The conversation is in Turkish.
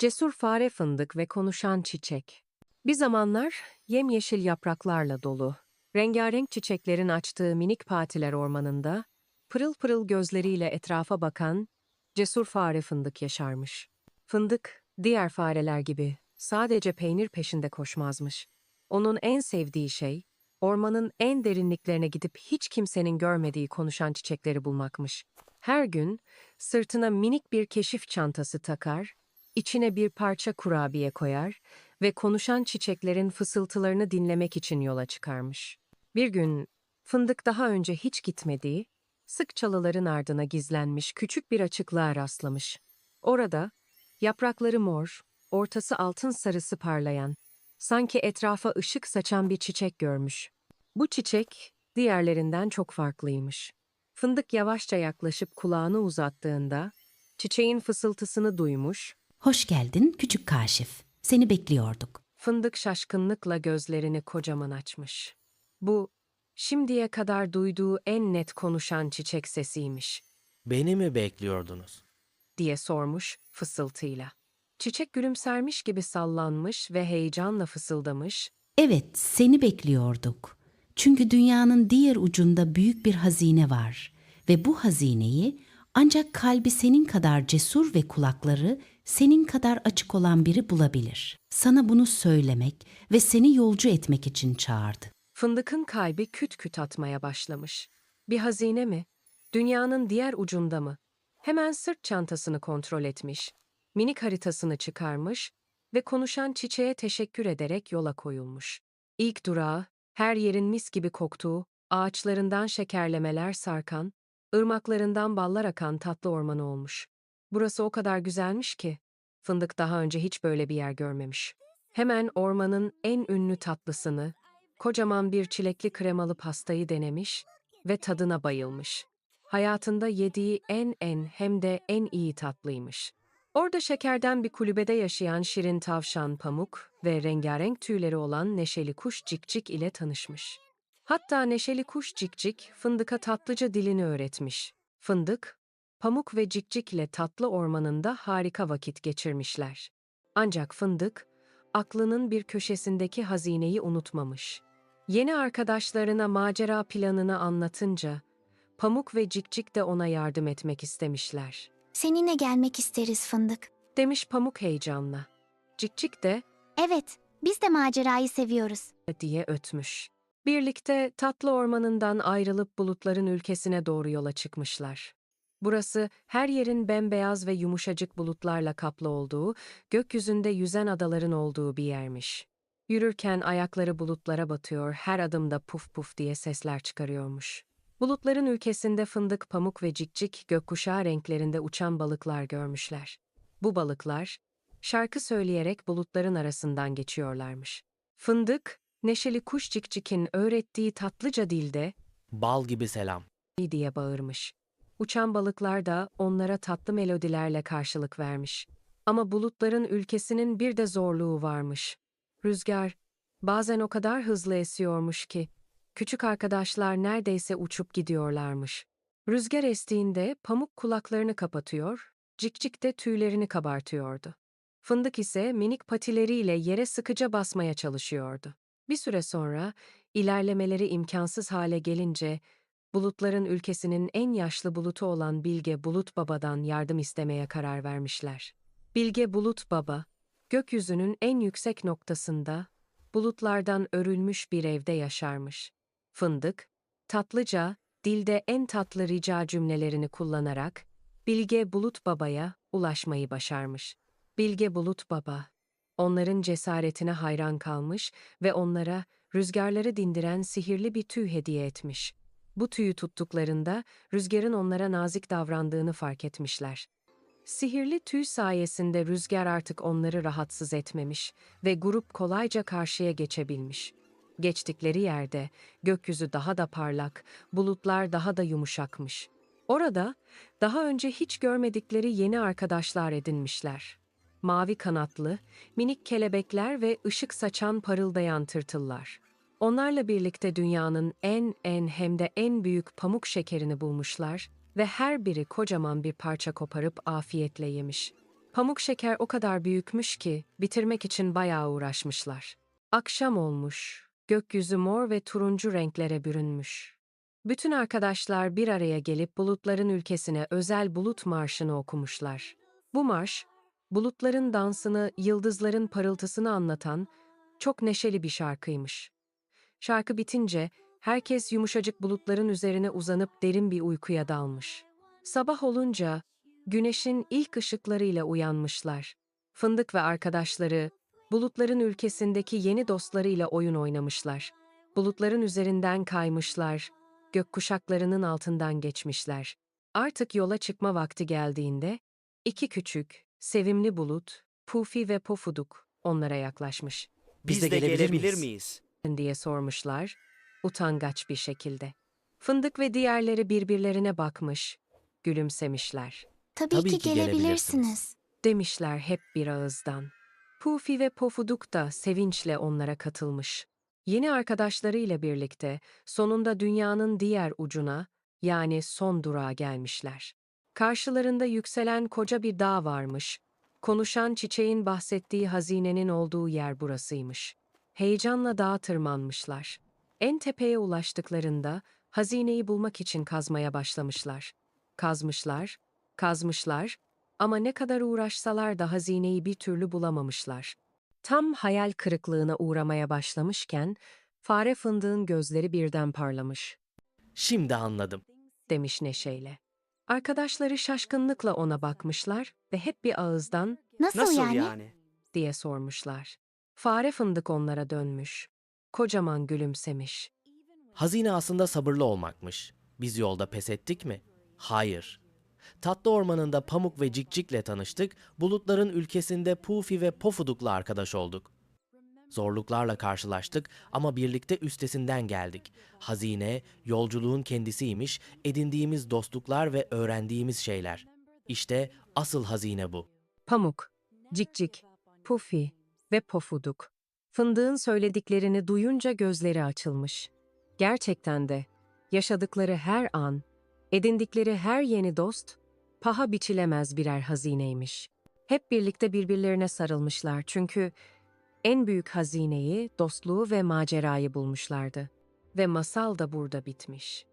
Cesur fare fındık ve konuşan çiçek. Bir zamanlar yemyeşil yapraklarla dolu, rengarenk çiçeklerin açtığı minik patiler ormanında, pırıl pırıl gözleriyle etrafa bakan cesur fare fındık yaşarmış. Fındık, diğer fareler gibi sadece peynir peşinde koşmazmış. Onun en sevdiği şey, ormanın en derinliklerine gidip hiç kimsenin görmediği konuşan çiçekleri bulmakmış. Her gün sırtına minik bir keşif çantası takar, içine bir parça kurabiye koyar ve konuşan çiçeklerin fısıltılarını dinlemek için yola çıkarmış. Bir gün fındık daha önce hiç gitmediği, sık çalıların ardına gizlenmiş küçük bir açıklığa rastlamış. Orada yaprakları mor, ortası altın sarısı parlayan, sanki etrafa ışık saçan bir çiçek görmüş. Bu çiçek diğerlerinden çok farklıymış. Fındık yavaşça yaklaşıp kulağını uzattığında çiçeğin fısıltısını duymuş, Hoş geldin küçük kaşif. Seni bekliyorduk. fındık şaşkınlıkla gözlerini kocaman açmış. Bu şimdiye kadar duyduğu en net konuşan çiçek sesiymiş Beni mi bekliyordunuz? diye sormuş fısıltıyla. Çiçek gülümsermiş gibi sallanmış ve heyecanla fısıldamış. Evet, seni bekliyorduk. Çünkü dünyanın diğer ucunda büyük bir hazine var ve bu hazineyi ancak kalbi senin kadar cesur ve kulakları senin kadar açık olan biri bulabilir. Sana bunu söylemek ve seni yolcu etmek için çağırdı. Fındıkın kalbi küt küt atmaya başlamış. Bir hazine mi? Dünyanın diğer ucunda mı? Hemen sırt çantasını kontrol etmiş. Minik haritasını çıkarmış ve konuşan çiçeğe teşekkür ederek yola koyulmuş. İlk durağı, her yerin mis gibi koktuğu, ağaçlarından şekerlemeler sarkan, ırmaklarından ballar akan tatlı ormanı olmuş. Burası o kadar güzelmiş ki, Fındık daha önce hiç böyle bir yer görmemiş. Hemen ormanın en ünlü tatlısını, kocaman bir çilekli kremalı pastayı denemiş ve tadına bayılmış. Hayatında yediği en en hem de en iyi tatlıymış. Orada şekerden bir kulübede yaşayan şirin tavşan Pamuk ve rengarenk tüyleri olan neşeli kuş Cikcik ile tanışmış. Hatta neşeli kuş Cikcik Fındık'a tatlıca dilini öğretmiş. Fındık, Pamuk ve Cikcik ile tatlı ormanında harika vakit geçirmişler. Ancak Fındık, aklının bir köşesindeki hazineyi unutmamış. Yeni arkadaşlarına macera planını anlatınca, Pamuk ve Cikcik de ona yardım etmek istemişler. Seninle gelmek isteriz fındık. Demiş Pamuk heyecanla. Cikcik de Evet, biz de macerayı seviyoruz. diye ötmüş. Birlikte tatlı ormanından ayrılıp bulutların ülkesine doğru yola çıkmışlar. Burası her yerin bembeyaz ve yumuşacık bulutlarla kaplı olduğu, gökyüzünde yüzen adaların olduğu bir yermiş. Yürürken ayakları bulutlara batıyor, her adımda puf puf diye sesler çıkarıyormuş. Bulutların ülkesinde fındık, pamuk ve cikcik gökkuşağı renklerinde uçan balıklar görmüşler. Bu balıklar, şarkı söyleyerek bulutların arasından geçiyorlarmış. Fındık, neşeli kuş cikcikin öğrettiği tatlıca dilde Bal gibi selam. diye bağırmış. Uçan balıklar da onlara tatlı melodilerle karşılık vermiş. Ama bulutların ülkesinin bir de zorluğu varmış. Rüzgar bazen o kadar hızlı esiyormuş ki küçük arkadaşlar neredeyse uçup gidiyorlarmış. Rüzgar estiğinde pamuk kulaklarını kapatıyor, cikcik de tüylerini kabartıyordu. Fındık ise minik patileriyle yere sıkıca basmaya çalışıyordu. Bir süre sonra ilerlemeleri imkansız hale gelince bulutların ülkesinin en yaşlı bulutu olan Bilge Bulut Baba'dan yardım istemeye karar vermişler. Bilge Bulut Baba, gökyüzünün en yüksek noktasında, bulutlardan örülmüş bir evde yaşarmış. Fındık, tatlıca, dilde en tatlı rica cümlelerini kullanarak, Bilge Bulut Baba'ya ulaşmayı başarmış. Bilge Bulut Baba, onların cesaretine hayran kalmış ve onlara rüzgarları dindiren sihirli bir tüy hediye etmiş. Bu tüyü tuttuklarında rüzgarın onlara nazik davrandığını fark etmişler. Sihirli tüy sayesinde rüzgar artık onları rahatsız etmemiş ve grup kolayca karşıya geçebilmiş. Geçtikleri yerde gökyüzü daha da parlak, bulutlar daha da yumuşakmış. Orada daha önce hiç görmedikleri yeni arkadaşlar edinmişler. Mavi kanatlı, minik kelebekler ve ışık saçan parıldayan tırtıllar. Onlarla birlikte dünyanın en en hem de en büyük pamuk şekerini bulmuşlar ve her biri kocaman bir parça koparıp afiyetle yemiş. Pamuk şeker o kadar büyükmüş ki bitirmek için bayağı uğraşmışlar. Akşam olmuş, gökyüzü mor ve turuncu renklere bürünmüş. Bütün arkadaşlar bir araya gelip bulutların ülkesine özel bulut marşını okumuşlar. Bu marş, bulutların dansını, yıldızların parıltısını anlatan çok neşeli bir şarkıymış. Şarkı bitince herkes yumuşacık bulutların üzerine uzanıp derin bir uykuya dalmış. Sabah olunca güneşin ilk ışıklarıyla uyanmışlar. Fındık ve arkadaşları bulutların ülkesindeki yeni dostlarıyla oyun oynamışlar. Bulutların üzerinden kaymışlar, gökkuşaklarının altından geçmişler. Artık yola çıkma vakti geldiğinde iki küçük, sevimli bulut, Pufi ve Pofuduk onlara yaklaşmış Biz, de, gelebilir, miyiz? diye sormuşlar, utangaç bir şekilde. Fındık ve diğerleri birbirlerine bakmış, gülümsemişler. Tabii, Tabii ki, ki gelebilirsiniz. gelebilirsiniz. Demişler hep bir ağızdan. Pufi ve Pofuduk da sevinçle onlara katılmış. Yeni arkadaşlarıyla birlikte sonunda dünyanın diğer ucuna, yani son durağa gelmişler. Karşılarında yükselen koca bir dağ varmış. Konuşan çiçeğin bahsettiği hazinenin olduğu yer burasıymış. Heyecanla dağa tırmanmışlar. En tepeye ulaştıklarında hazineyi bulmak için kazmaya başlamışlar. Kazmışlar, kazmışlar ama ne kadar uğraşsalar da hazineyi bir türlü bulamamışlar. Tam hayal kırıklığına uğramaya başlamışken fare fındığın gözleri birden parlamış, Şimdi anladım. demiş neşeyle. Arkadaşları şaşkınlıkla ona bakmışlar ve hep bir ağızdan Nasıl, Nasıl yani? yani? diye sormuşlar. Fare fındık onlara dönmüş. Kocaman gülümsemiş. Hazine aslında sabırlı olmakmış. Biz yolda pes ettik mi? Hayır. Tatlı ormanında Pamuk ve Cikcik'le tanıştık, bulutların ülkesinde Pufi ve Pofuduk'la arkadaş olduk. Zorluklarla karşılaştık ama birlikte üstesinden geldik. Hazine, yolculuğun kendisiymiş, edindiğimiz dostluklar ve öğrendiğimiz şeyler. İşte asıl hazine bu. Pamuk, Cikcik, Pufi ve Pofuduk. Fındığın söylediklerini duyunca gözleri açılmış. Gerçekten de yaşadıkları her an, edindikleri her yeni dost, paha biçilemez birer hazineymiş. Hep birlikte birbirlerine sarılmışlar çünkü en büyük hazineyi, dostluğu ve macerayı bulmuşlardı. Ve masal da burada bitmiş.